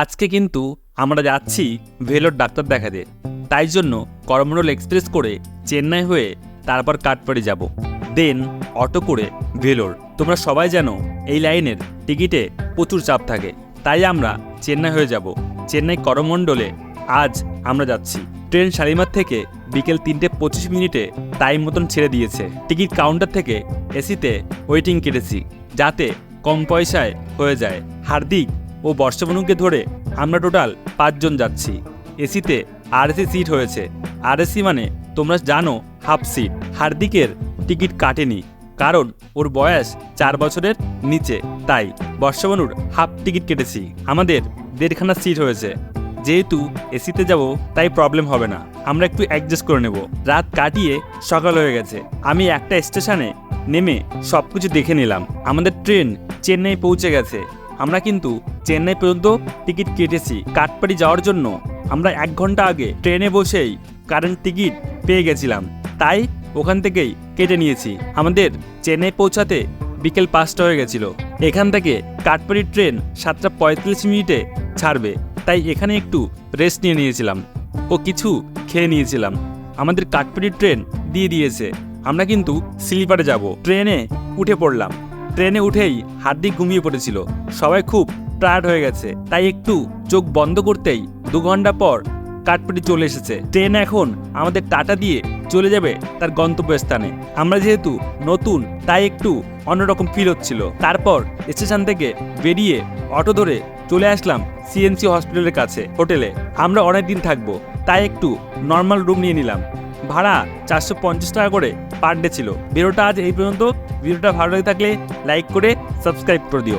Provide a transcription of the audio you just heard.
আজকে কিন্তু আমরা যাচ্ছি ভেলোর ডাক্তার দেখাতে। তাই জন্য করমণ্ডল এক্সপ্রেস করে চেন্নাই হয়ে তারপর কাঠপাড়ি যাব। দেন অটো করে ভেলোর। তোমরা সবাই জানো এই লাইনের টিকিটে প্রচুর চাপ থাকে। তাই আমরা চেন্নাই হয়ে যাব। চেন্নাই করমণ্ডলে আজ আমরা যাচ্ছি। ট্রেন শালিমার থেকে বিকেল তিনটে পঁচিশ মিনিটে টাইম মতন ছেড়ে দিয়েছে। টিকিট কাউন্টার থেকে এসিতে ওয়েটিং কেটেছি, যাতে কম পয়সায় হয়ে যায়। হার্দিক ও বর্ষবনুকে ধরে আমরা টোটাল পাঁচজন যাচ্ছি। এসিতে আরএসি সিট হয়েছে। আরএসি মানে তোমরা জানো হাফ সিট। হার্দিকের টিকিট কাটেনি, কারণ ওর বয়স চার বছরের নিচে। তাই বর্ষবনুর হাফ টিকিট কেটেছি। আমাদের দেড়খানা সিট হয়েছে। যেহেতু এসিতে যাব, তাই প্রবলেম হবে না। আমরা একটু অ্যাডজাস্ট করে নেব। রাত কাটিয়ে সকাল হয়ে গেছে। আমি একটা স্টেশনে নেমে সব কিছু দেখে নিলাম। আমাদের ট্রেন চেন্নাই পৌঁছে গেছে। আমরা কিন্তু চেন্নাই পর্যন্ত টিকিট কেটেছি কাঠপাড়ি যাওয়ার জন্য। আমরা এক ঘণ্টা আগে ট্রেনে বসেই কারেন্ট টিকিট পেয়ে গেছিলাম। তাই ওখান থেকেই কেটে নিয়েছি। আমাদের চেন্নাই পৌঁছাতে বিকেল পাঁচটা হয়ে গেছিল। এখান থেকে কাঠপাড়ির ট্রেন সাতটা পঁয়তাল্লিশ মিনিটে ছাড়বে। তাই এখানে একটু রেস্ট নিয়ে নিয়েছিলাম ও কিছু খেয়ে নিয়েছিলাম। আমাদের কাঠপাড়ির ট্রেন দিয়ে দিয়েছে। আমরা কিন্তু স্লিপারে যাব। ট্রেনে উঠে পড়লাম। ট্রেনে উঠেই হার্দিক ঘুমিয়ে পড়েছিল। সবাই খুব টায়ার্ড হয়ে গেছে। তাই একটু চোখ বন্ধ করতেই দু ঘণ্টা পর কাঠপাটি চলে এসেছে। ট্রেন এখন আমাদের টাটা দিয়ে চলে যাবে তার গন্তব্যস্থানে। আমরা যেহেতু নতুন, তাই একটু অন্যরকম ফিল হচ্ছিল। তারপর স্টেশন থেকে বেরিয়ে অটো ধরে চলে আসলাম সিএনসি হসপিটালের কাছে, হোটেলে। আমরা অনেক দিন থাকব, তাই একটু নর্মাল রুম নিয়ে নিলাম। ভাড়া চারশো পঞ্চাশ টাকা করে পার ডে ছিল। ভিডিওটা আজ এই পর্যন্ত। ভিডিওটা ভালো লাগে থাকলে লাইক করে সাবস্ক্রাইব করে দিও।